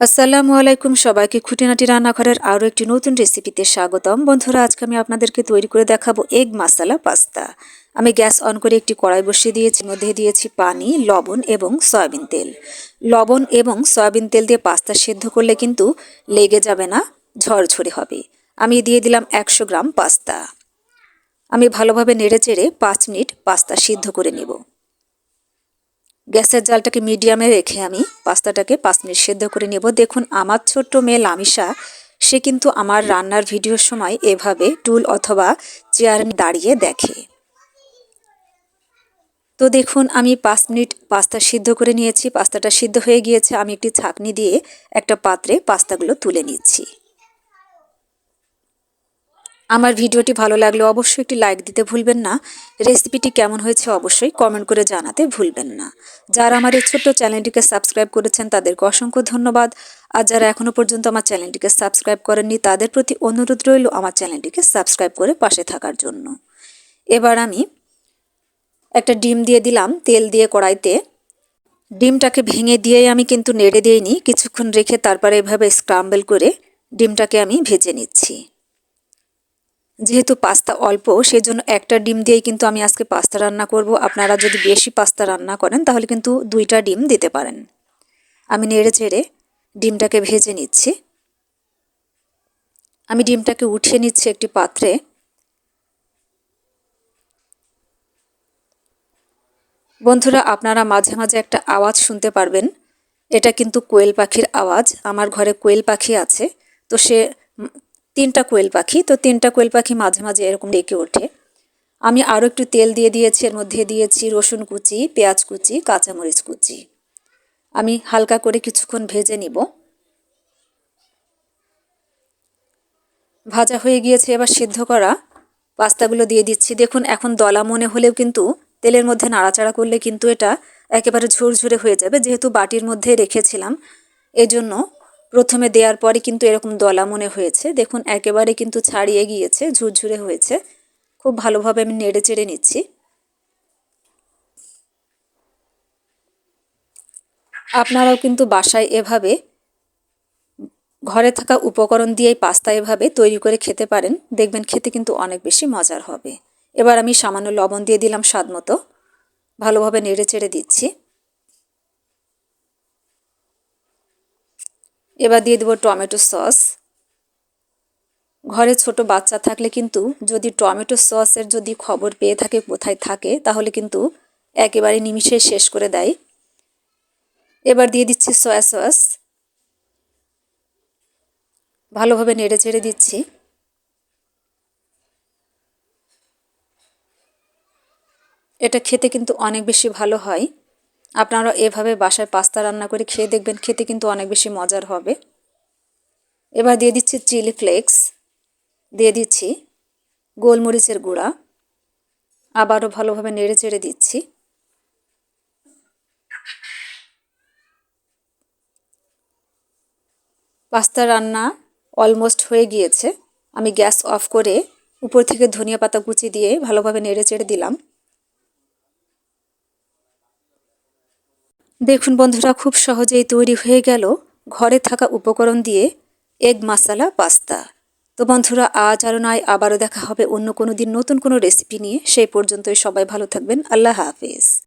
আসসালামু আলাইকুম সবাইকে খুঁটিনাটি রান্নাঘরের আরও একটি নতুন রেসিপিতে স্বাগতম। বন্ধুরা, আজকে আমি আপনাদেরকে তৈরি করে দেখাবো এগ মাসালা পাস্তা। আমি গ্যাস অন করে একটি কড়াই বসিয়ে দিয়েছি মধ্যে দিয়েছি পানি, লবণ এবং সয়াবিন তেল। লবণ এবং সয়াবিন তেল দিয়ে পাস্তা সেদ্ধ করলে কিন্তু লেগে যাবে না, ঝরঝরে হবে। আমি দিয়ে দিলাম একশো গ্রাম পাস্তা। আমি ভালোভাবে নেড়ে চেড়ে পাঁচ মিনিট পাস্তা সিদ্ধ করে নেব। গ্যাসের জালটাকে মিডিয়ামে রেখে আমি পাস্তাটাকে পাঁচ মিনিট সেদ্ধ করে নেব। দেখুন, আমার ছোট্ট মেয়ে লামিশা, সে কিন্তু আমার রান্নার ভিডিওর সময় এভাবে টুল অথবা চেয়ার দাঁড়িয়ে দেখে। তো দেখুন, আমি পাঁচ মিনিট পাস্তা সিদ্ধ করে নিয়েছি। পাস্তাটা সিদ্ধ হয়ে গিয়েছে। আমি একটি ছাকনি দিয়ে একটা পাত্রে পাস্তাগুলো তুলে নিচ্ছি। আমার ভিডিওটি ভালো লাগলে অবশ্যই একটি লাইক দিতে ভুলবেন না। রেসিপিটি কেমন হয়েছে অবশ্যই কমেন্ট করে জানাতে ভুলবেন না। যারা আমার এই ছোট্ট চ্যানেলটিকে সাবস্ক্রাইব করেছেন, তাদেরকে অসংখ্য ধন্যবাদ। আর যারা এখনও পর্যন্ত আমার চ্যানেলটিকে সাবস্ক্রাইব করেননি, তাদের প্রতি অনুরোধ রইল আমার চ্যানেলটিকে সাবস্ক্রাইব করে পাশে থাকার জন্য। এবার আমি একটা ডিম দিয়ে দিলাম তেল দিয়ে কড়াইতে। ডিমটাকে ভেঙে দিয়েই আমি কিন্তু নেড়ে দিইনি। কিছুক্ষণ রেখে তারপরে এভাবে স্ক্রাম্বল করে ডিমটাকে আমি ভেজে নিচ্ছি। যেহেতু পাস্তা অল্প, সেজন্য একটা ডিম দিয়েই কিন্তু আমি আজকে পাস্তা রান্না করব। আপনারা যদি বেশি পাস্তা রান্না করেন, তাহলে কিন্তু দুইটা ডিম দিতে পারেন। আমি নেড়ে চেড়ে ডিমটাকে ভেজে নিচ্ছি। আমি ডিমটাকে উঠিয়ে নিচ্ছি একটি পাত্রে। বন্ধুরা, আপনারা মাঝে মাঝে একটা আওয়াজ শুনতে পারবেন। এটা কিন্তু কোয়েল পাখির আওয়াজ। আমার ঘরে কোয়েল পাখি আছে, তো সে তিনটা কোয়েল পাখি, তো তিনটা কোয়েল পাখি মাঝে মাঝে এরকম ডেকে ওঠে। আমি আরও একটু তেল দিয়ে দিয়েছি, এর মধ্যে দিয়েছি রসুন কুচি, পেঁয়াজ কুচি, কাঁচামরিচ কুচি। আমি হালকা করে কিছুক্ষণ ভেজে নিব। ভাজা হয়ে গিয়েছে, এবার সিদ্ধ করা পাস্তাগুলো দিয়ে দিচ্ছি। দেখুন, এখন দলা মনে হলেও কিন্তু তেলের মধ্যে নাড়াচাড়া করলে কিন্তু এটা একেবারে ঝুরঝুরে হয়ে যাবে, যেহেতু বাটির মধ্যে রেখেছিলাম। এজন্য প্রথমে দেওয়ার পরে কিন্তু এরকম দলা মনে হয়েছে। দেখুন, একেবারে কিন্তু ছাড়িয়ে গিয়েছে, ঝুরঝুরে হয়েছে। খুব ভালোভাবে আমি নেড়ে চেড়ে নিচ্ছি। আপনারাও কিন্তু বাসায় এভাবে, ঘরে থাকা উপকরণ দিয়েই পাস্তা এভাবে তৈরি করে খেতে পারেন। দেখবেন খেতে কিন্তু অনেক বেশি মজার হবে। এবার আমি সামান্য লবণ দিয়ে দিলাম স্বাদ মতো। ভালোভাবে নেড়ে চেড়ে দিচ্ছি। এবার দিয়ে দেবো টমেটো সস। ঘরে ছোট বাচ্চা থাকলে কিন্তু যদি টমেটো সসের যদি খবর পেয়ে থাকে, কোথায় থাকে, তাহলে কিন্তু একেবারে নিমিষে শেষ করে দেয়। এবার দিয়ে দিচ্ছি সয়া সস। ভালোভাবে নেড়ে চেড়ে দিচ্ছি। এটা খেতে কিন্তু অনেক বেশি ভালো হয়। আপনারা এভাবে বাসায় পাস্তা রান্না করে খেয়ে দেখবেন খেতে কিন্তু অনেক বেশি মজার হবে। এবার দিয়ে দিচ্ছি চিলি ফ্লেক্স, দিয়ে দিচ্ছি গোলমরিচের গুঁড়া, আবারও ভালোভাবে নেড়ে চেড়ে দিচ্ছি। পাস্তা রান্না অলমোস্ট হয়ে গিয়েছে। আমি গ্যাস অফ করে উপর থেকে ধনিয়া পাতা কুচি দিয়ে ভালোভাবে নেড়ে চেড়ে দিলাম। দেখুন বন্ধুরা, খুব সহজেই তৈরি হয়ে গেল ঘরে থাকা উপকরণ দিয়ে এগ মাসালা পাস্তা তো বন্ধুরা, আজ আরও নয়, আবারও দেখা হবে অন্য কোনো দিন নতুন কোনো রেসিপি নিয়ে। সেই পর্যন্তই সবাই ভালো থাকবেন। আল্লাহ হাফিজ।